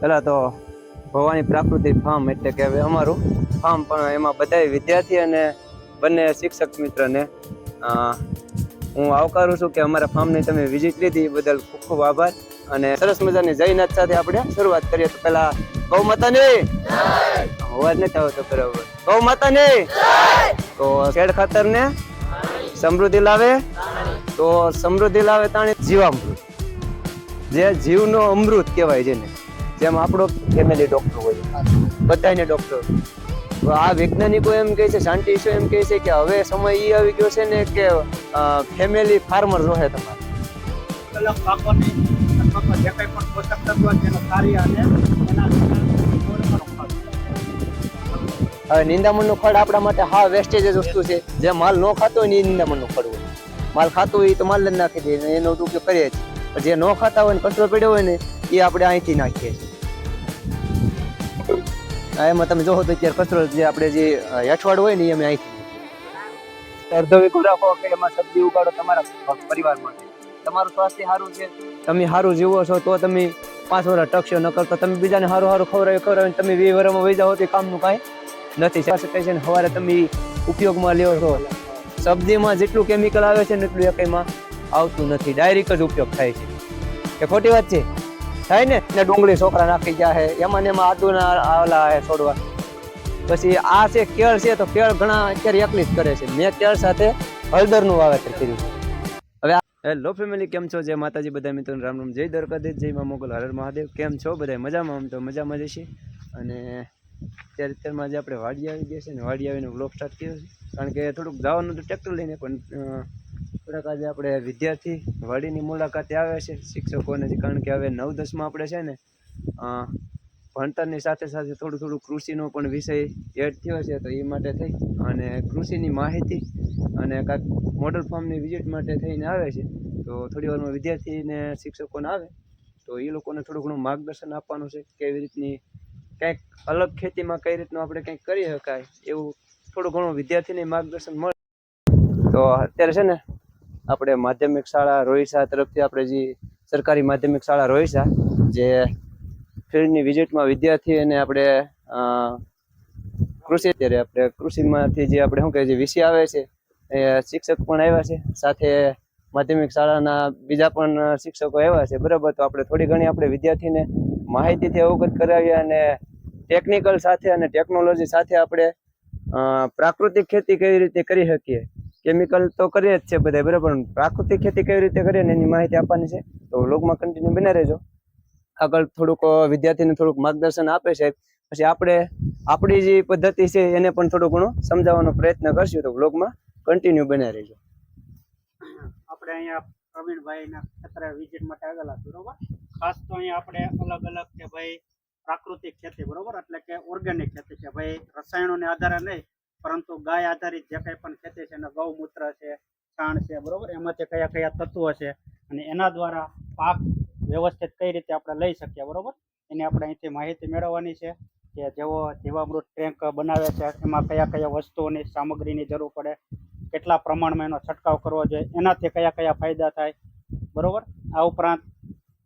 પહેલાં તો ભવાની પ્રાકૃતિક ફાર્મ એટલે કે હવે અમારું ફાર્મ પણ એમાં બધા વિદ્યાર્થી અને બંને શિક્ષક મિત્રને હું આવકારું છું કે અમારા ફાર્મની તમે વિઝિટ લીધી એ બદલ ખૂબ ખૂબ આભાર અને સરસ મજાની જયનાથ સાથે આપણે શરૂઆત કરીએ તો પહેલા ગૌ માતાની અવાજ નથી આવતો બરાબર. ગૌ માતાની તો ખેડ ખાતર ને સમૃદ્ધિ લાવે, તો સમૃદ્ધિ લાવે તાણે જીવામૃત. જે જીવનો અમૃત કહેવાય જેને. જેમ આપણો ફેમિલી ડોક્ટર હોય. બધાને ડોક્ટર આ વૈજ્ઞાનિકો એમ કહે છે સાયન્ટિસ્ટો એમ કહે છે કે હવે સમય એ આવી ગયો છે ને કે ફેમિલી ફાર્મર રહે તમારે. જે કંઈ પણ પોષક તત્વ કાર્ય અને. હવે નિંદામણનું ખડ આપણા માટે હા વેસ્ટેજ જ વસ્તુ છે. જે માલ ન ખાતો હોય ને એ નિંદામણનું ખડ હોય. માલ ખાતો હોય એ તો માલ જ નાખી દે એનો ઉપયોગ કરીએ છીએ. જે ન ખાતા હોય ને કચરો પડ્યો હોય ને એ આપણે અહીંથી નાખીએ છીએ. એમાં તમે જોવો તો અત્યારે કચરો જે આપણે જે હેઠવાડ હોય ને એ અમે અહીંથી અડધો વીઘો રાખો કે એમાં સબ્જી ઉગાડો તમારા પરિવાર માટે તમારું સ્વાસ્થ્ય સારું છે? તમે સારું જીવો છો તો તમે પાંચ વર્ષ ટકશો ન કરતો તમે બીજાને સારું સારું ખવડાવી ખવડાવીને તમે વીસ વર્ષમાં વહી જાઓ તો કામનું કાંઈ નથી. શકે છે ને સવારે તમે ઉપયોગમાં લ્યો છો. સબ્જીમાં જેટલું કેમિકલ આવે છે ને એટલું એકમાં આવતું નથી. ડાયરેક્ટ જ ઉપયોગ થાય છે. એ ખોટી વાત છે? થાય ને? ને ડુંગળી છોકરા નાખી છે એમાં ને એમાં આદુના આવેલા છોડવા. પછી આ છે કેળ છે તો કેળ ઘણા અત્યારે એકલી જ કરે છે. મેં કેળ સાથે હળદરનું વાવેતર કર્યું હવે હેલો ફેમિલી કેમ છો? જય માતાજી બધા મિત્રો રામ રામ. જય દ્વારકાધીશ, જય મા મોગલ. હર મહાદેવ. કેમ છો બધા? મજામાં? આમ તો મજામાં જ છે અને અત્યારે અત્યારમાં આજે આપણે વાડી આવી ગયા છે ને વાડી આવીને બ્લોક સ્ટાર્ટ કર્યો છે. કારણ કે થોડુંક જવાનું હતું ટ્રેક્ટર લઈને, પણ થોડાક આજે આપણે વિદ્યાર્થી વાડીની મુલાકાતે આવે છે. શિક્ષકોને કારણ કે હવે નવ દસમાં આપણે છે ને ભણતરની સાથે સાથે થોડું થોડું કૃષિનો પણ વિષય એડ થયો છે, તો એ માટે થઈ અને કૃષિની માહિતી અને કાંઈક મોડલ ફોર્મની વિઝિટ માટે થઈને આવે છે. તો થોડી વારમાં વિદ્યાર્થીને શિક્ષકોને આવે, તો એ લોકોને થોડું ઘણું માર્ગદર્શન આપવાનું છે, કેવી રીતની કંઈક અલગ ખેતીમાં કઈ રીતનું આપણે કંઈક કરી શકાય એવું થોડું ઘણું વિદ્યાર્થીને માર્ગદર્શન મળે તો અત્યારે છે ને, આપણે માધ્યમિક શાળા રોહિસા તરફથી આપણે જે સરકારી માધ્યમિક શાળા રોહિસા જે ફિલ્ડની વિઝિટમાં વિદ્યાર્થી અને આપણે કૃષિ અત્યારે આપણે કૃષિમાંથી જે આપણે શું કહે છે વિષય આવે છે, એ શિક્ષક પણ આવ્યા છે, સાથે માધ્યમિક શાળાના બીજા પણ શિક્ષકો આવ્યા છે, બરાબર? તો આપણે થોડી ઘણી આપણે વિદ્યાર્થીને માહિતીથી અવગત કરાવીએ અને ટેકનિકલ સાથે અને ટેકનોલોજી સાથે આપણે પ્રાકૃતિક ખેતી કેવી રીતે કરી શકીએ? કેમિકલ તો કરીએ જ છે બધા બરાબર? પ્રાકૃતિક ખેતી કેવી રીતે કરીએ ને એની માહિતી આપવાની છે? તો વ્લોગમાં કન્ટિન્યુ બને રહેજો. આગળ થોડુંક વિદ્યાર્થીને થોડુંક માર્ગદર્શન આપે છે. પછી આપણે, આપણી જે પદ્ધતિ છે એને પણ થોડું ઘણું સમજાવવાનો પ્રયત્ન કરશું. તો વ્લોગમાં કન્ટિન્યુ બને રહેજો. આપણે અહીંયા પ્રવીણભાઈના ક્ષેત્રે વિઝિટ માટે આવેલા બરોબર? ખાસ તો અહીંયા આપણે અલગ અલગ કે ભાઈ પ્રાકૃતિક ખેતી, બરોબર? એટલે કે ઓર્ગેનિક ખેતી છે. ભાઈ, રસાયણોને આધારે નહીં પરંતુ ગાય આધારિત જે કંઈ પણ ખેતી છે, એને ગૌમૂત્ર છે, છાણ છે, બરોબર? એમાંથી કયા કયા તત્વો છે અને એના દ્વારા પાક વ્યવસ્થિત કઈ રીતે આપણે લઈ શકીએ, બરોબર? એની આપણે અહીંથી માહિતી મેળવવાની છે કે જેવો જીવામૃત ટેન્ક બનાવે છે, એમાં કયા કયા વસ્તુઓની સામગ્રીની જરૂર પડે, કેટલા પ્રમાણમાં એનો છંટકાવ કરવો જોઈએ, એનાથી કયા કયા ફાયદા થાય, બરોબર? આ ઉપરાંત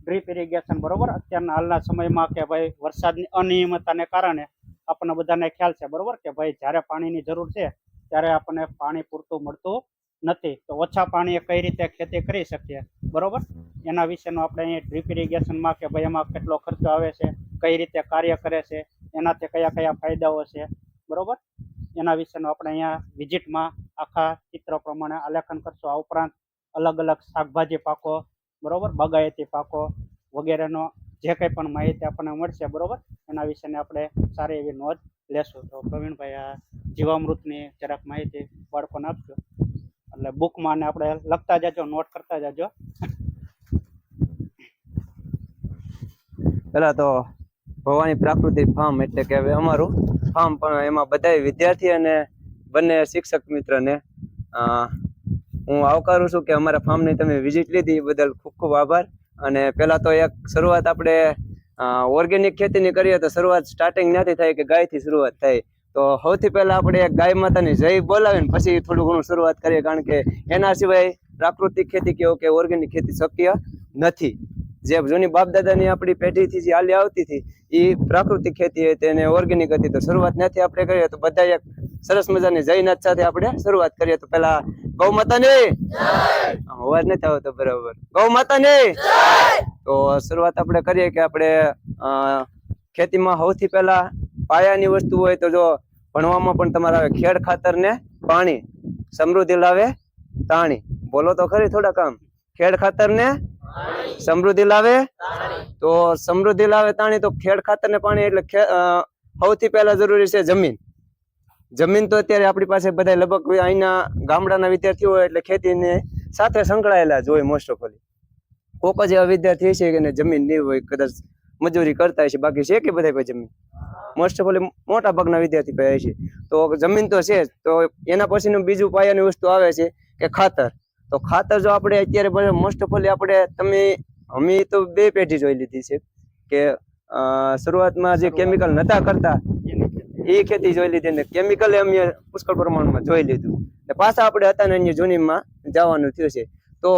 ડ્રીપ ઇરિગેશન, બરોબર? અત્યારના હાલના સમયમાં કે ભાઈ વરસાદની અનિયમિતતાને કારણે આપણને બધાને ખ્યાલ છે, બરોબર? કે ભાઈ જ્યારે પાણીની જરૂર છે, ત્યારે આપણને પાણી પૂરતું મળતું નથી. તો ઓછા પાણીએ કઈ રીતે ખેતી કરી શકીએ? બરોબર? એના વિશેનું આપણે અહીંયા ડ્રીપ ઇરિગેશનમાં કે ભાઈ એમાં કેટલો ખર્ચો આવે છે, કઈ રીતે કાર્ય કરે છે, એનાથી કયા કયા ફાયદાઓ છે, બરોબર? એના વિશેનું આપણે અહીંયા વિઝિટમાં આખા ચિત્ર પ્રમાણે આલેખન કરશું. આ ઉપરાંત અલગ અલગ શાકભાજી પાકો, બરોબર? બાગાયતી પાકો વગેરેનો જે કંઈ પણ માહિતી આપણને મળશે, બરોબર? એના વિશેને આપણે સારી એવી નોંધ લેશું. તો પ્રવીણભાઈ, આ જીવામૃતની જરાક માહિતી બાળકોને આપજો. એટલે બુકમાં ને આપણે લખતા જાજો નોટ કરતા જાજો. પહેલાં તો ભવાની પ્રાકૃતિક ફાર્મ એટલે કે હવે અમારું ફાર્મ પણ એમાં બધા વિદ્યાર્થી અને બંને શિક્ષક મિત્રને હું આવકારું છું કે અમારા ફાર્મની તમે વિઝિટ લીધી એ બદલ ખૂબ ખૂબ આભાર. અને પહેલા તો એક શરૂઆત આપણે ઓર્ગેનિક ખેતીની કરીએ તો શરૂઆત સ્ટાર્ટિંગ નથી થાય કે ગાયથી શરૂઆત થાય. તો સૌથી પહેલા આપણે એક ગાય માતાની જય બોલાવીને પછી થોડું ઘણું શરૂઆત કરીએ, કારણ કે એના સિવાય પ્રાકૃતિક ખેતી કેવો કે ઓર્ગેનિક ખેતી શક્ય નથી. જે જૂની બાપદાદાની આપણી પેઢીથી જે હાલી આવતી હતી, એ પ્રાકૃતિક ખેતી હતી અને ઓર્ગેનિક હતી. તો શરૂઆત નથી આપણે કરીએ તો બધા એક સરસ મજાની જયનાથ સાથે આપણે શરૂઆત કરીએ. તો પહેલા ગૌ માતાની અવાજ નથી આવતો બરાબર. ગૌ માતાની તો શરૂઆત આપણે કરીએ કે આપણે ખેતીમાં સૌથી પહેલા પાયાની વસ્તુ હોય તો જો ભણવામાં પણ તમારા ખેડ ખાતર ને પાણી, સમૃદ્ધિ લાવે તાણી. બોલો તો ખરી થોડા કામ ખેડ ખાતર ને સમૃદ્ધિ લાવે તો સમૃદ્ધિ લાવે તાણી તો ખેડ ખાતર ને પાણી એટલે સૌથી પહેલા જરૂરી છે જમીન. જમીન તો અત્યારે આપણી પાસે બધા લગભગ અહીંના ગામડાના વિદ્યાર્થીઓ એટલે ખેતીને સાથે સંકળાયેલા જ હોય મોસ્ટ ઓફ કોક જ એવા વિદ્યાર્થી છે કે જમીન નહીં હોય, કદાચ મજૂરી કરતા હશે, બાકી છે કે બધા પાસે જમીન? મોસ્ટ ઓફ મોટા ભાગના વિદ્યાર્થી પાસે છે તો જમીન તો છે તો એના પછીનું બીજું પાયાની વસ્તુ આવે છે કે ખાતર. તો ખાતર જો આપણે અત્યારે મોસ્ટ ઓફ આપણે તમે, અમે તો બે પેઢી જોઈ લીધી છે કે શરૂઆતમાં જે કેમિકલ નતા કરતા એ ખેતી જોઈ લીધી ને કેમિકલ અમે પુષ્કળ પ્રમાણમાં જોઈ લીધું. ને પાછા આપણે હતા ને અન્ય જૂનીમાં જવાનું થયું છે. તો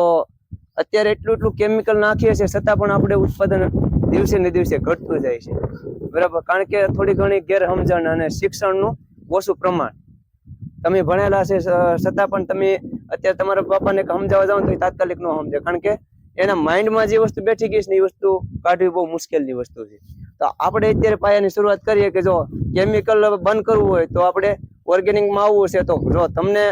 અત્યારે એટલું એટલું કેમિકલ નાખીએ છીએ, છતાં પણ આપણે ઉત્પાદન દિવસે ને દિવસે ઘટતું જાય છે. બરાબર? કારણ કે થોડી ઘણી ગેરસમજણ અને શિક્ષણનું ઓછું પ્રમાણ. તમે ભણેલા છે છતાં પણ તમે અત્યારે તમારા બાપાને સમજાવવા જાઓ તો એ તાત્કાલિક ન સમજે. કારણ કે એના માઇન્ડમાં જે વસ્તુ બેઠી ગઈ છે ને એ વસ્તુ કાઢવી બહુ મુશ્કેલની વસ્તુ છે. તો આપણે અત્યારે પાયાની શરૂઆત કરીએ કે જો કેમિકલ બંધ કરવું હોય તો આપણે ઓર્ગેનિકમાં આવવું છે તો જો તમને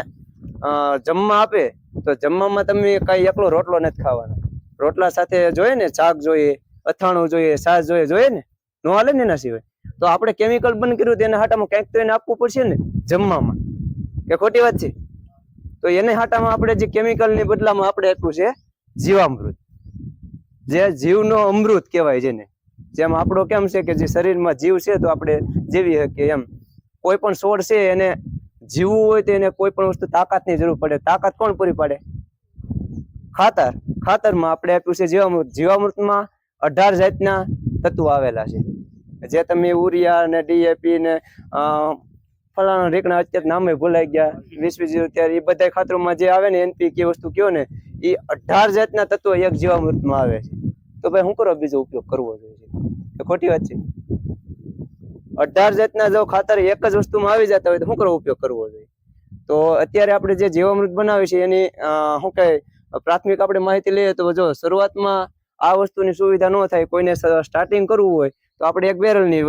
જમવા આપે તો જમવામાં તમે કાંઈ એકલો રોટલો નથી ખાવાનો. રોટલા સાથે જોઈએ ને શાક જોઈએ, અથાણું જોઈએ છાશ જોઈએ જોઈએ ને? નો હાલે ને એના સિવાય? તો આપણે કેમિકલ બંધ કર્યું તો એના હાટામાં કંઈક તો એને આપવું પડશે ને જમવામાં. કે ખોટી વાત છે? તો એને હાટામાં આપણે જે કેમિકલની બદલામાં આપણે આપ્યું છે જીવામૃત. જે જીવનો અમૃત કહેવાય જેને. જેમ આપણો કેમ છે કે જે શરીરમાં જીવ છે તો આપણે જીવી શકીએ એમ. કોઈ પણ છોડ છે એને જીવવું હોય તો એને કોઈ પણ વસ્તુ તાકાતની જરૂર પડે. તાકાત કોણ પૂરી પાડે? ખાતર. ખાતરમાં આપણે આપ્યું છે જીવામૃત. જીવામૃતમાં અઢાર જાતના તત્વો આવેલા છે. જે તમે યુરિયા ને ડીએપી ને ફલાણા રીકણા અત્યારે નામે ભૂલાઈ ગયા. વીસ વીસ અત્યારે એ બધા ખાતરોમાં જે આવે ને એનપી કે વસ્તુ કયો ને, એ અઢાર જાતના તત્વો એક જીવામૃતમાં આવે છે. તો ભાઈ શું કરો બીજો ઉપયોગ કરવો જોઈએ તો ખોટી વાત છે. અઢાર જાતના જો ખાતર એક જ વસ્તુમાં આવી જતા હોય તો શું કરો ઉપયોગ કરવો જોઈએ? તો અત્યારે આપણે જે જીવામૃત બનાવીએ છીએ એની શું કહે, પ્રાથમિક આપણે માહિતી લઈએ તો જો શરૂઆતમાં આ વસ્તુની સુવિધા ન થાય, કોઈને સ્ટાર્ટિંગ કરવું હોય, તો આપણે એક બેરલની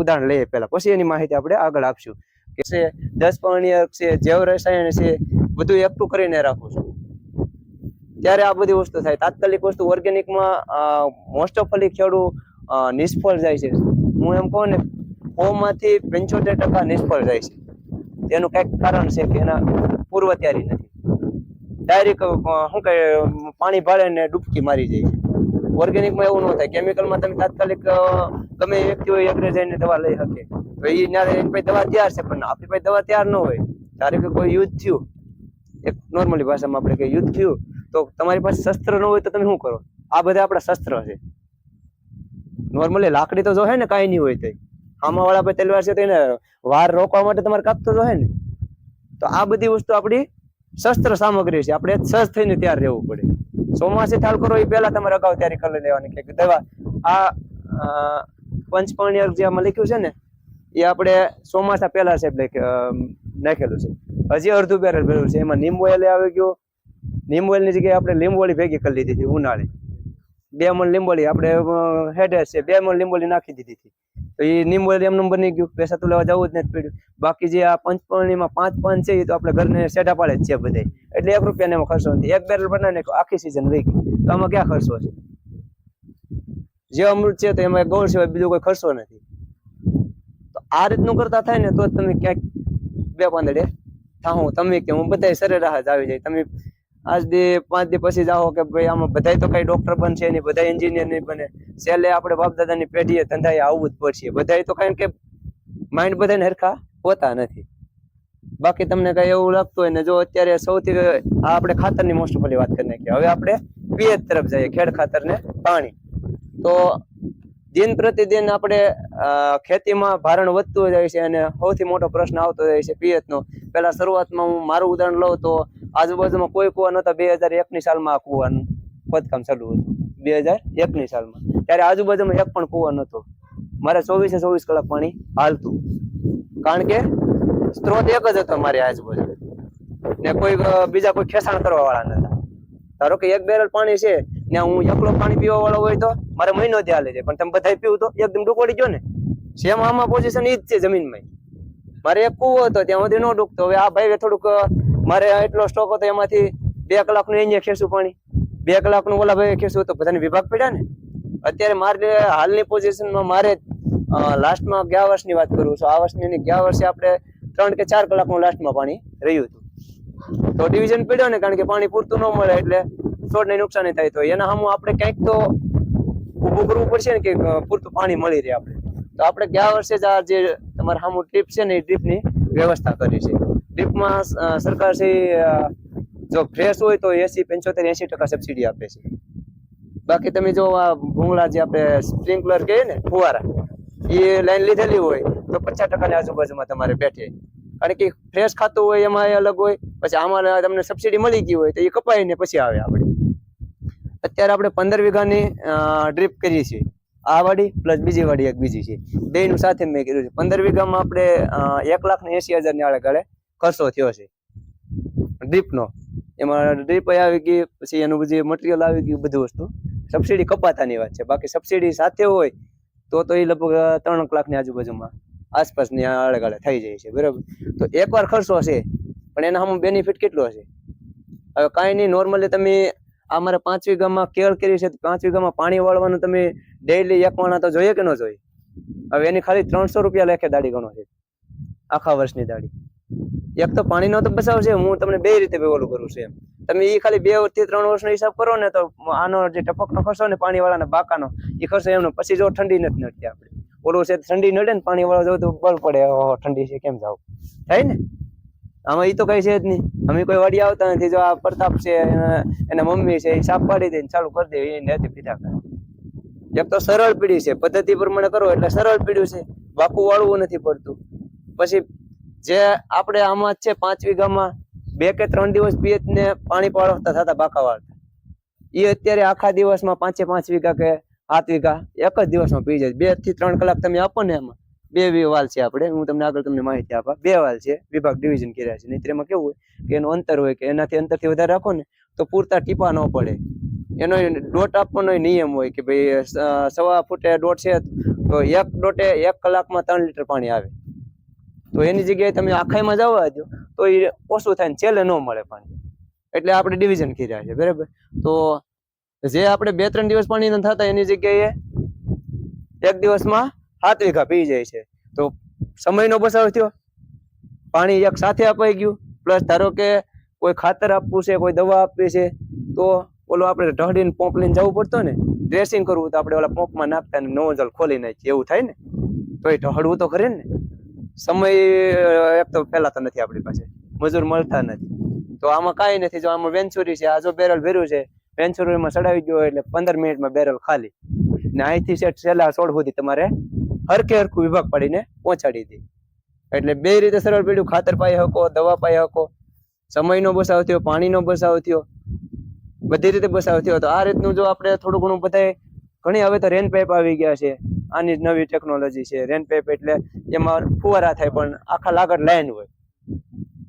ઉદાહરણ લઈએ પહેલા. પછી એની માહિતી આપણે આગળ આપશું. કે છે, દસ પાણીયક છે જૈવ રસાયણ છે, બધું એકઠું કરીને રાખું છું. ત્યારે આ બધી વસ્તુ થાય, તાત્કાલિક વસ્તુ ઓર્ગેનિકમાં મોસ્ટ ઓફ ઓલી ખેડૂત નિષ્ફળ જાય છે. હું એમ કહું ને સોમાંથી પંચોતેર ટકા નિષ્ફળ જાય છે. તેનું કંઈક કારણ છે કે એના પૂર્વ તૈયારી નથી ડાયરેક્ટ શું કહે, પાણી ભાળે ને ડૂબકી મારી જાય ઓર્ગેનિકમાં એવું ન થાય. કેમિકલમાં તમે તાત્કાલિક ગમે વ્યક્તિ હોય એકરે જઈને દવા લઈ શકે. તો એ ના એની પાસે દવા તૈયાર છે, પણ આપણી પાસે દવા તૈયાર ન હોય. ધારો કે કોઈ યુદ્ધ થયું, એક નોર્મલી ભાષામાં આપણે કે યુદ્ધ થયું તો તમારી પાસે શસ્ત્ર ન હોય તો તમે શું કરો? આ બધા આપણા શસ્ત્ર છે. નોર્મલી લાકડી તો જોહે ને કાંઈ નહીં હોય તે આમાં વાળા પાસે તલવાર છે તો એને વાર રોકવા માટે તમારે કાપ તો જોહે ને. તો આ બધી વસ્તુ આપણી શસ્ત્ર સામગ્રી છે. આપણે સજ્જ થઈને તૈયાર રહેવું પડે. ચોમાસે થાળ કરો એ પહેલા તમારે અગાઉ તૈયારી કરી લેવાની કે દવા આ અ, પંચપાણિયર જે આમાં લખ્યું છે ને એ આપણે ચોમાસા પહેલા છે નાખેલું છે. હજી અડધું બેરલ ભરેલું છે. એમાં નિંબુ એલે આવી ગયો. ઓઇલની જગ્યાએ આપણે લીંબોળી ભેગી કરી લીધી હતી ઉનાળી. બે મણ લીંબોળી, આપણે હેડે છે, બે મણ લીંબોળી નાખી દીધી હતી. તો એ લીંબોળી એમનું બની ગયું, પૈસા તો લેવા જવું જ નથી પડ્યું. બાકી જે આ પંચપણીમાં પાંચ પાંચ છે એ તો આપણે ઘરને સેટા પાડે જ છે બધે એટલે એક રૂપિયાને એમાં ખર્ચો નથી. એક બેરલ બનાવીને આખી સિઝન રહી ગઈ. તો આમાં ક્યાં ખર્ચો છે? જે અમૃત છે તો એમાં ગોળ સિવાય બીજો કોઈ ખર્ચો નથી. તો આ રીતનું કરતા થાય ને તો તમે ક્યાંક બે પાંદડે થાઉં તમે કે હું બધા સરેરાહ જ આવી જાય. તમે આજ દે, પાંચ દિવસ પછી જાઓ કે ભાઈ આમાં બધાય તો કઈ ડોક્ટર બનશે નહીં બધા એન્જિનિયર નહીં બને. છેલ્લે આપણે બાપ દાદાની પેઢીએ ધંધાએ આવવું જ પડશે. બધાય તો કારણ કે માઇન્ડ બધાને હરખા હોતા નથી. બાકી તમને કઈ એવું લાગતું હોય ને, જો અત્યારે સૌથી આ આપણે ખાતરની મોસ્ટ ઓફલી વાત કરી નાખીએ. હવે આપણે પિયત તરફ જઈએ, ખેડ ખાતર ને પાણી. તો દિન પ્રતિદિન આપણે ખેતીમાં ભારણ વધતું જાય છે અને સૌથી મોટો પ્રશ્ન આવતો જાય છે પિયતનો. પહેલા શરૂઆતમાં હું મારું ઉદાહરણ લઉં તો આજુબાજુમાં કોઈ કુવા નહોતા. બે હજાર એકની સાલમાં આ કુવાનું ખોદકામ ચાલુ હતું. બે હજાર એકની સાલમાં. ત્યારે આજુબાજુમાં એક પણ કુવા નહોતો. મારે ચોવીસે ચોવીસ કલાક પાણી હાલતું. કારણ કે સ્ત્રોત એક જ હતો મારી આજુબાજુ ને કોઈ બીજા કોઈ ખેસાણ કરવા વાળા નતા ધારો કે એક બેરલ પાણી છે, ને હું એકલો પાણી પીવા વાળો હોય તો મારે મહિનો થી હાલે છે. પણ તમે બધા પીવું તો એકદમ ડૂકોડી ગયો ને. સેમ આમાં પોઝિશન ઈ જ છે જમીનમાં મારે એક કુવો હતો, ત્યાં સુધી ન ડૂબતો. હવે આ ભાઈ થોડુંક મારે એટલો સ્ટોક હતો, એમાંથી બે કલાકનું અહીંયા ખેંચું પાણી? બે કલાકનું ઓલા ભાઈ ખેંચું તો બધાને વિભાગ પડ્યા ને? અત્યારે મારે હાલની પોઝિશનમાં મારે લાસ્ટમાં ગયા વર્ષની વાત કરું છું. આ વર્ષની ગયા વર્ષે આપણે ત્રણ કે ચાર કલાકનું લાસ્ટમાં પાણી રહ્યું હતું. તો ડિવિઝન પડ્યો ને, કારણ કે પાણી પૂરતું ન મળે એટલે છોડને નુકસાની થાય તો. એના સામું આપણે ક્યાંક તો ઊભું કરવું પડશે ને કે પૂરતું પાણી મળી રહે આપણે. તો આપણે ગયા વર્ષે જ આ જે તમારા સામું ટ્રીપ છે ને, એ ટ્રીપની વ્યવસ્થા કરી છે. ટ્રીપમાં સરકારશ્રી જો ફ્રેશ હોય તો એસી પંચોતેર એસી ટકા સબસિડી આપે છે. બાકી તમે જો આ ભૂંગળા જે આપણે સ્પ્રિંકલર કહીએ ને, ફુવારા, એ લાઈન લીધેલી હોય, તો પચાસ ટકાની આજુબાજુમાં તમારે બેઠે. કારણ કે ફ્રેશ ખાતું હોય એમાં એ અલગ હોય, પછી આમાં તમને સબસિડી મળી ગઈ હોય, તો એ કપાઈને પછી આવે આપણે. અત્યારે આપણે પંદર વીઘાની ડ્રીપ કરી છે આ વાડી પ્લસ બીજી વાડી એક બીજી છે. બેનું સાથે મેં કર્યું છે. પંદર વીઘામાં આપણે એક લાખ ને એસી હજારની આડે ગાળે ખર્ચો થયો છે. ડ્રીપનો. એમાં ડ્રીપ આવી ગઈ, પછી એનું જે મટીરિયલ આવી ગયું બધું વસ્તુ સબસિડી કપાતાની વાત છે. બાકી સબસિડી સાથે હોય, તો તો એ લગભગ ત્રણ લાખની આજુબાજુમાં આસપાસની આળેગાળે થઈ જાય છે, બરાબર? તો એકવાર ખર્ચો છે પણ એના સામે બેનિફિટ કેટલો હશે? હવે કાંઈ નહીં નોર્મલી તમે આ મારે પાંચ વીઘામાં કેળ કરી છે પાંચ વીઘામાં પાણી વાળવાનું તમે ડેઈલી એક માણા તો જોઈએ કે ન જોઈએ? હવે એની ખાલી ત્રણસો રૂપિયા લેખે દાડી ગણો છે, આખા વર્ષની દાડી એક તો પાણીનો તો બચાવ છે, હું તમને બે રીતે ઓલું કરું છું એમ. તમે એ ખાલી બેથી ત્રણ વર્ષનો હિસાબ કરો ને તો આનો જે ટપકનો ખર્ચો ને પાણી વાળાને બાકાનો એ ખર્ચો એમનો. પછી જો ઠંડી નથી નડતી આપણે ઓલું છે ઠંડી નડે ને પાણી વાળો જવું તો બળ પડે. ઠંડી છે, કેમ જાવ? થાય ને? આમાં એ તો કઈ છે જ નહીં. અમે કોઈ વાડી આવતા નથી, જો આ પ્રતાપ છે, એના એના મમ્મી છે એ સાફ પાડી દે ચાલુ કરી દે એને નથી પીધા કરે. એક તો સરળ પીડી છે, પદ્ધતિ પ્રમાણે કરો એટલે સરળ પીડ્યું છે. બાકુ વાળવું નથી પડતું. પછી જે આપણે આમાં છે, પાંચ વીઘામાં બે કે ત્રણ દિવસ પિયત ને પાણી પાડતા થતા બાકા વાળતા. એ અત્યારે આખા દિવસમાં પાંચે પાંચ વીઘા કે સાત વીઘા એક જ દિવસમાં પી જાય. બેથી ત્રણ કલાક તમે આપો ને એમાં. બે વાલ છે આપણે. હું તમને આગળ તમને માહિતી આપા. બે વાલ છે. વિભાગ ડિવિઝન કર્યા છે. નહીં એમાં કેવું હોય કે એનું અંતર હોય કે એનાથી અંતરથી વધારે રાખો ને તો પૂરતા ટીપા ન પડે. એનો ડોટ આપવાનો નિયમ હોય કે ભાઈ સવા ફૂટે ડોટ છે તો એક ડોટે એક કલાકમાં ત્રણ લીટર પાણી આવે. તો એની જગ્યાએ તમે આખાઈમાં જવા દો તો એ ઓછું થાય ને છેલ્લે ન મળે પાણી. એટલે આપણે ડિવિઝન કર્યા છે, બરાબર? તો જે આપણે બે ત્રણ દિવસ પાણી ન થતા, એની જગ્યાએ એક દિવસમાં સાત વીઘા પી જાય છે. તો સમયનો બચાવ થયો. પાણી એક સાથે અપાઈ ગયું. પ્લસ ધારો કે કોઈ ખાતર આપવું છે, કોઈ દવા આપવી છે, તો ઓલો આપણે ઢળીને પોંપ લઈને જવું પડતો ને ડ્રેસિંગ કરવું તો આપણે ઓલા પોંપમાં નાખતા ને જલ ખોલી નાખીએ, એવું થાય ને? તો એ ઢળવું તો ખરે ને. સમય એક તો ફેલાતો નથી આપણી પાસે. મજૂર મળતા નથી. તો આમાં કાંઈ નથી. જો આમાં વેન્ચુરી છે, આ જો બેરલ ભર્યું છે વેન્ચુરીમાં ચડાવી ગયો એટલે પંદર મિનિટમાં બેરલ ખાલી. ને અહીંથી સેટ છેલ્લા સોળ સુધી તમારે હરકે હરખું વિભાગ પાડીને પહોંચાડી દે. એટલે બે રીતે સરળ પીડ્યું. ખાતર પાઈ શકો, દવા પાઈ શકો, સમયનો બસાવ થયો, પાણીનો બસાવ થયો, બધી રીતે બસાવ થયો. તો આ રીતનું જો આપણે થોડું ઘણું બધાય ઘણી હવે તો રેન પાઇપ આવી ગયા છે. આની જ નવી ટેકનોલોજી છે રેન પાઇપ એટલે એમાં ફુવારા થાય પણ આખા લાગડ લાઈન હોય.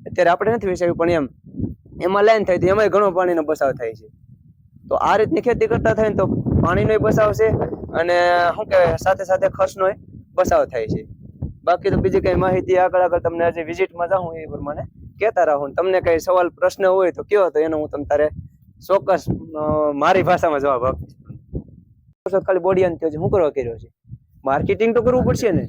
અત્યારે આપણે નથી વિચાર્યું પણ એમ, એમાં લાઈન થાય તો એમાંય ઘણો પાણીનો બચાવ થાય છે. તો આ રીતની ખેતી કરતા થાય ને તો પાણીનો બચાવ છે અને શું કહેવાય, સાથે સાથે ખર્ચનો બચાવ થાય છે. બાકી તો બીજી કઈ માહિતી આગળ આગળ તમને આજે વિઝિટમાં જાઉં એ પ્રમાણે કહેતા રહું તમને કઈ સવાલ, પ્રશ્ન હોય તો કયો તો એનો હું તમ તારે ચોક્કસ મારી ભાષામાં જવાબ આપીશ. ખાલી બોડી અંત્યો છે, હું કરવા કર્યો છે? માર્કેટિંગ તો કરવું પડશે ને.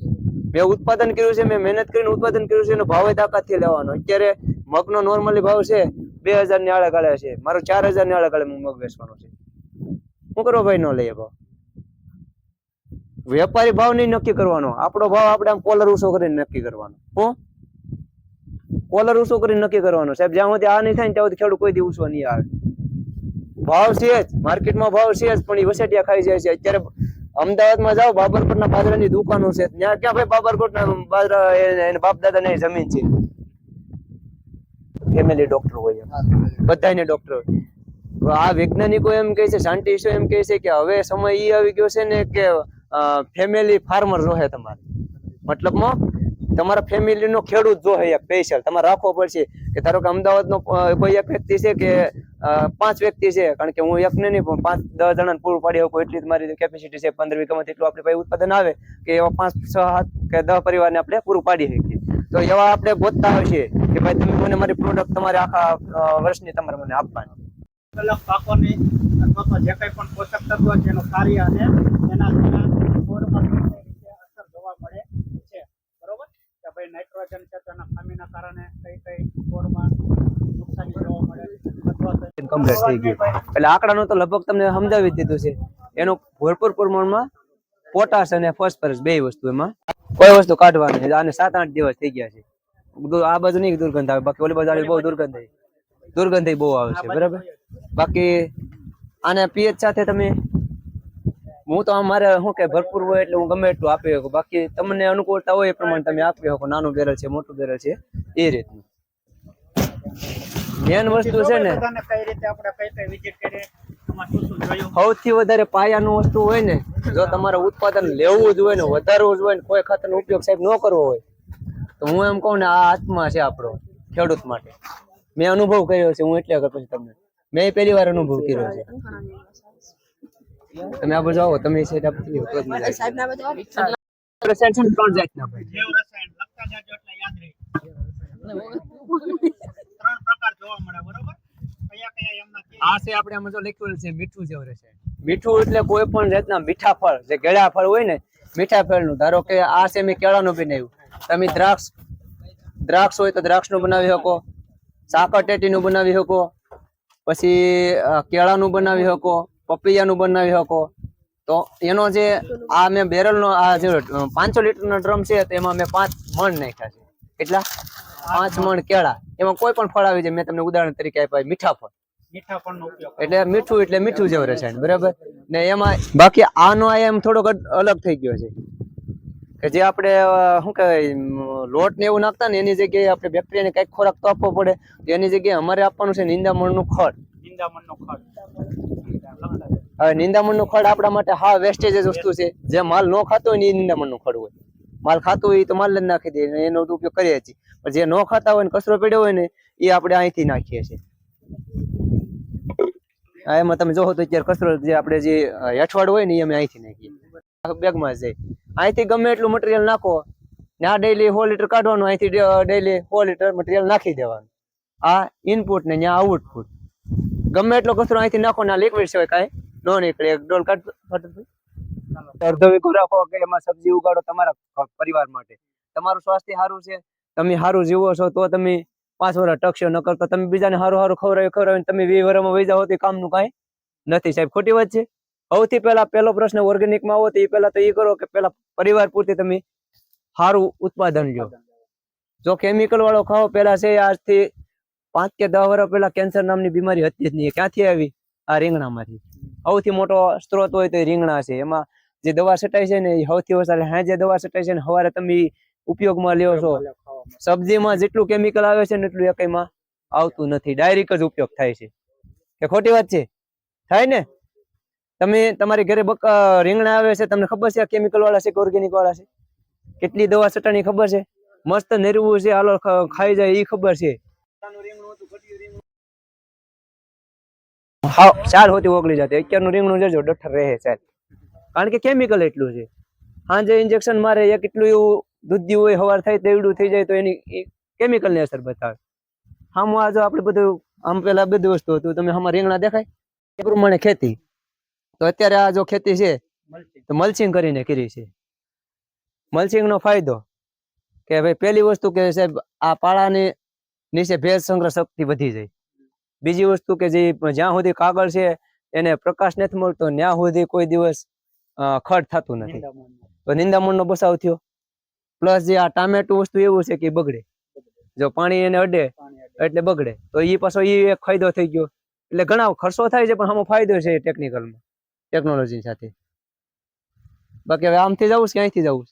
મેં ઉત્પાદન કર્યું છે, મેં મહેનત કરીને ઉત્પાદન કર્યું છે, એનો ભાવ તાકાતથી લેવાનો. અત્યારે મગનો નોર્મલી ભાવ છે, બે હજારની આળે ગાળે છે. મારો ચાર હજારની આળે ગાળે મગ વેચવાનો છે. શું કરવા ભાઈ, ન લઈએ ભાવ? વેપારી ભાવ નહીં નક્કી કરવાનો. આપણો ભાવ આપણે આમ કોલર ઉસો કરીને નક્કી કરવાનો. હું? કોલર ઉસો કરીને નક્કી કરવાનો. સાહેબ, જ્યાં સુધી આ નહીં થાય ત્યાં સુધી ખેડૂત કોઈ દી નહીં આવે. ભાવ છે જ. માર્કેટમાં ભાવ છે જ, પણ એ વસેટિયા ખાઈ જાય છે. અત્યારે અમદાવાદમાં જાઓ બાબરકોટના બાજરાની દુકાનો છે. ત્યાં ક્યાં ભાઈ બાબરકોટના બાજરા એને- બાપ દાદાની જમીન છે? ફેમિલી ડોક્ટર હોય બધાને ડોક્ટર હોય. આ વૈજ્ઞાનિકો એમ કહે છે સાયન્ટિસ્ટો એમ કહે છે કે હવે સમય એ આવી ગયો છે ને કે ફેમિલી ફાર્મર જોહે તમારે. મતલબમાં તમારા ફેમિલી નો ખેડૂત જોહે એક સ્પેશિયલ તમારે રાખવો પડશે કે ધારો કે અમદાવાદનો કોઈ એક વ્યક્તિ છે કે પાંચ વ્યક્તિ છે, કારણ કે હું એક ને નહીં, પણ પાંચ, દસ જણાને પૂરું પાડી શકું એટલી જ મારી કેપેસિટી છે, પંદર વીઘામાં એટલું આપણી પાસે ઉત્પાદન આવે કે એવા પાંચ, છ, સાત કે દસ પરિવારને આપણે પૂરું પાડી શકીએ. તો એવા આપણે ગોતતા છે કે ભાઈ તમે મને મારી પ્રોડક્ટ તમારે આખા વર્ષની તમારે મને આપવાની. અલગ પાકોની અથવા તો જે કંઈ પણ પોષક તત્વો છે, એનું કાર્ય અને એના અસર જોવા મળે છે. બરોબર? કે ભાઈ નાઇટ્રોજન છે તેના ખામીના કારણે કઈ કઈ છોડમાં નુકસાની જોવા મળે અથવા તો કમ્પ્લીટ થઈ ગયું. એટલે આંકડાનું તો લગભગ તમને સમજાવી દીધું છે. એનું ભરપૂર પ્રમાણમાં પોટાશ અને ફોસ્ફરસ બે વસ્તુ એમાં. કોઈ વસ્તુ કાઢવાની. આને સાત આઠ દિવસ થઈ ગયા છે. આ બાજુ નહીં દુર્ગંધ આવે. બાકી ઓલી બાજુ બહુ દુર્ગંધ આવી દુર્ગંધ બહુ આવે છે. બરાબર? બાકી આને પીએચ સાથે તમે હું તો મારે શું કે ભરપૂર હોય એટલે હું ગમે એટલું આપી શકું. બાકી તમને અનુકૂળતા હોય એ પ્રમાણે તમે આપી શકો. નાનું બેરલ છે, મોટું બેરલ છે. એ રીતનું. મેન વસ્તુ છે ને. કઈ રીતે આપણે કઈ કઈ વિઝિટ કરીએ એમાં શું શું જોયું? સૌથી વધારે પાયાનું વસ્તુ હોય ને જો તમારે ઉત્પાદન લેવું જ હોય ને વધારવું જ હોય ને કોઈ ખાતરનો ઉપયોગ સાહેબ ન કરવો હોય તો હું એમ કહું ને આ આત્મા છે આપણો ખેડૂત માટે. મેં અનુભવ કર્યો છે હું એટલે કરું પછી તમને. મેં પહેલી વાર અનુભવ કર્યો છે. તમે આ જાઓ તમે. સાહેબ છે ત્રણ જાતના જોવા આપણે આમાં જો લખ્યું છે, મીઠું જેવું રહેશે મીઠું એટલે કોઈ પણ જાતના મીઠા ફળ, જે કેળા ફળ હોય ને, મીઠા ફળનું. ધારો કે આ છે મેં કેળાનું બનાવ્યું. તમે દ્રાક્ષ દ્રાક્ષ હોય તો દ્રાક્ષનું બનાવી શકો, સાકર ટેટીનું બનાવી શકો, પછી કેળાનું બનાવી શકો, પપૈયાનું બનાવી શકો. તો એનો જે આ મેં બેરલનો, આ જે પાંચસો લીટરનો ડ્રમ છે, તેમાં મેં પાંચ મણ નાખ્યા છે. કેટલા? પાંચ મણ કેળા. એમાં કોઈ પણ ફળ આવી જાય મેં તમને ઉદાહરણ તરીકે આપ્યા મીઠા ફળ એટલે મીઠું એટલે મીઠું જેવું રસાયણ બરાબર? ને એમાં બાકી આનો એમ થોડોક અલગ થઈ ગયો છે. કે જે આપણે શું કહેવાય લોટ ને એવું નાખતા ને એની જગ્યાએ આપણે બેક્ટેરિયાને કંઈક ખોરાક તો આપવો પડે. તો એની જગ્યાએ અમારે આપવાનું છે નિંદામણનું ખડ. નિંદામણનો ખડ. હવે નિંદામણનું ખડ આપણા માટે હા વેસ્ટેજ જ વસ્તુ છે. જે માલ ન ખાતો હોય ને એ નિંદામણનું ખડ હોય. માલ ખાતો હોય તો માલ જ નાખી દે એનો ઉપયોગ કરીએ છીએ. જે ન ખાતા હોય ને કચરો પડ્યો હોય ને એ આપણે અહીંથી નાખીએ છીએ. એમાં તમે જોવો તો અત્યારે કચરો જે આપણે જે અ, હેઠવાડ હોય ને એ અમે અહીંથી નાખીએ બેગમાં જાય. અહીંથી ગમે એટલું મટીરિયલ નાખો ને આ ડેલી સો લીટર કાઢવાનું અહીંથી ડેલી સો લીટર મટીરિયલ નાખી દેવાનું. આ ઇનપુટ ને ત્યાં આઉટપુટ ગમે એટલો કચરો અહીંથી નાખો ને આ લિક્વિડ સિવાય કાંઈ નો નીકળે. એક ડોલ કાઢ અડધો વીઘો રાખો કે એમાં સબ્જી ઉગાડો તમારા પરિવાર માટે. તમારું સ્વાસ્થ્ય સારું છે, તમે સારું જીવો છો, તો તમે પાંચ વર્ષ ટકશો ન કરતો તમે બીજાને સારું સારું ખવડાવી, ખવડાવીને તમે વી વર્ષમાં વહી જાઓ તો કામનું કાંઈ નથી સાહેબ. ખોટી વાત છે. સૌથી પહેલા પહેલો પ્રશ્ન ઓર્ગેનિકમાં આવો તો એ પહેલા તો એ કરો કે પહેલા પરિવાર પૂરતી તમે સારું ઉત્પાદન લ્યો. જો કેમિકલ વાળો ખાઓ, પહેલા છે આજથી પાંચ કે દસ વર્ષ પહેલા કેન્સર નામની બીમારી હતી જ નહીં. ક્યાંથી આવી? આ રીંગણામાંથી. સૌથી મોટો સ્ત્રોત હોય તો રીંગણા છે. એમાં જે દવા છટાય છે ને એ સૌથી વધારે હા જે દવા છટાય છે ને સવારે તમે ઉપયોગમાં લ્યો છો. સબ્જીમાં જેટલું કેમિકલ આવે છે ને એટલું એકમાં આવતું નથી. ડાયરેક્ટ જ ઉપયોગ થાય છે. કે ખોટી વાત છે? થાય ને? તમે તમારી ઘરે બક રીંગણા આવે છે તમને ખબર છે કેમિકલ વાળા છે કે ઓર્ગેનિક વાળા છે? કેટલી દવા છટાની ખબર છે? મસ્ત નિરવું છે હાલો ખાઈ જાય એ ખબર છે. હા ચાલ હોતી ઓગળી જતી. અત્યારનું રીંગણું જજો ડઠર રહે ચાલ કારણ કે કેમિકલ એટલું છે. સાંજે ઇન્જેક્શન મારે એક એટલું એવું દૂધી હોય હવાર થાય તેવડું થઈ જાય તો એની કેમિકલની અસર બતાવે. આમ આ જો આપણે બધું આમ પેલા બધી વસ્તુ હતું તમે આમાં રીંગણા દેખાય? એ પ્રમાણે ખેતી. તો અત્યારે આ જો ખેતી છે મલ્ચિંગ. તો મલ્ચિંગ કરીને કરી છે. મલ્ચિંગનો ફાયદો કે ભાઈ પહેલી વસ્તુ કે સાહેબ આ પાળાની નીચે ભેજ સંગ્રહ શક્તિ વધી જાય. બીજી વસ્તુ કે જે જ્યાં સુધી કાગળ છે એને પ્રકાશ નથી મળતો ત્યાં સુધી કોઈ દિવસ ખડ થતું નથી. તો નિંદામણનો બસાવ થયો. પ્લસ જે આ ટામેટું વસ્તુ એવું છે કે બગડે. જો પાણી એને અડે એટલે બગડે. તો એ પાછો એ એક ફાયદો થઈ ગયો. એટલે ઘણા ખર્ચો થાય છે પણ આમાં ફાયદો છે ટેકનિકલમાં ટેકનોલોજી સાથે. બાકી હવે આમથી જવું છે કે અહીંથી જવું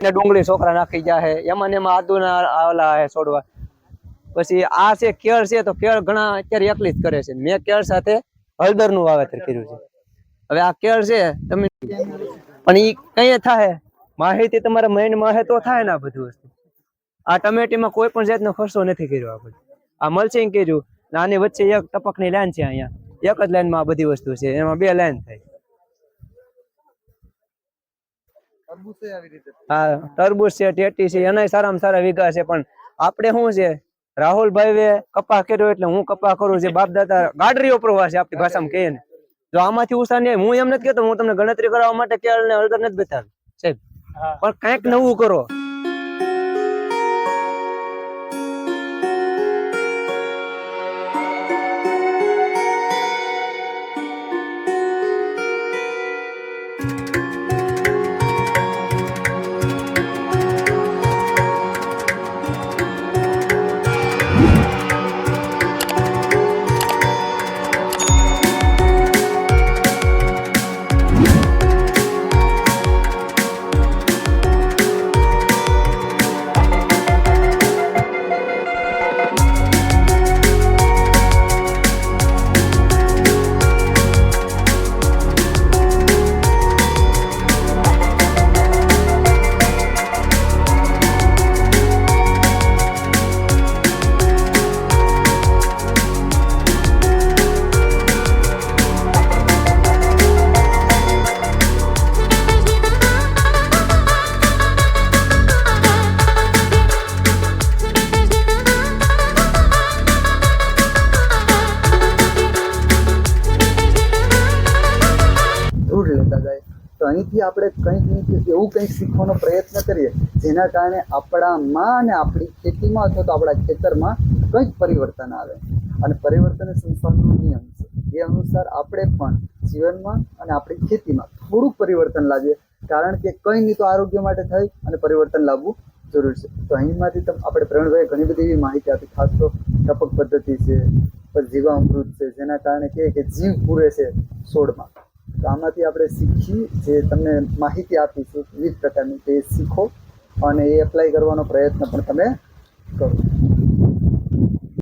છે? ડુંગળી છોકરા નાખી જાય એમાં ને એમાં આદુના આ ઓલા છોડવા. પછી આ છે કેળ છે તો કેળ ઘણા અત્યારે એકલી જ કરે છે. મેં કેળ સાથે હળદરનું વાવેતર કર્યું છે. હવે આ કેળ છે, તમે પણ એ કઈ થાય માહિતી તમારા મહિને માં તો થાય ને આ બધું વસ્તુ. આ ટમેટીમાં કોઈ પણ જાતનો ખર્ચો નથી કર્યો આપણે આ મલ્ચિંગ કર્યું, ને આની વચ્ચે એક ટપકની લાઈન છે અહીંયા. એક જ લાઈનમાં આ બધી વસ્તુ છે, એમાં બે લાઈન થાય. હા, તરબૂચ છે, ટેટી છે એના સારામાં સારા વિઘા છે, પણ આપણે શું છે રાહુલભાઈ કપા કર્યો એટલે હું કપા કરું જે બાપ દાદા ગાડરીઓ પ્રવાસ છે આપણી ભાષામાં કહીએ ને. જો આમાંથી ઉષા નહીં હું એમ નથી કેતો હું તમને ગણતરી કરવા માટે કેળ ને હળદર નથી બતાવ્યું સાહેબ પણ કંઈક નવું કરો. તો અહીંથી આપણે કંઈક એવું કંઈક શીખવાનો પ્રયત્ન કરીએ, જેના કારણે આપણામાં અને આપણી ખેતીમાં અથવા તો આપણા ખેતરમાં કંઈક પરિવર્તન આવે. અને પરિવર્તન સંસારનો નિયમ છે. એ અનુસાર આપણે પણ જીવનમાં અને આપણી ખેતીમાં થોડુંક પરિવર્તન લાવીએ, કારણ કે કંઈ નહીં તો આરોગ્ય માટે થઈ અને પરિવર્તન લાવવું જરૂર છે. તો અહીંમાંથી તમે, આપણે પ્રવીણભાઈ ઘણી બધી એવી માહિતી આપી, ખાસ તો ટપક પદ્ધતિ છે, પછી જીવામૃત છે, જેના કારણે કે જીવ પૂરે છે છોડમાં તો આમાંથી આપણે શીખી જે તમને માહિતી આપીશું વિવિધ પ્રકારની તે શીખો અને એ એપ્લાય કરવાનો પ્રયત્ન પણ તમે કરો.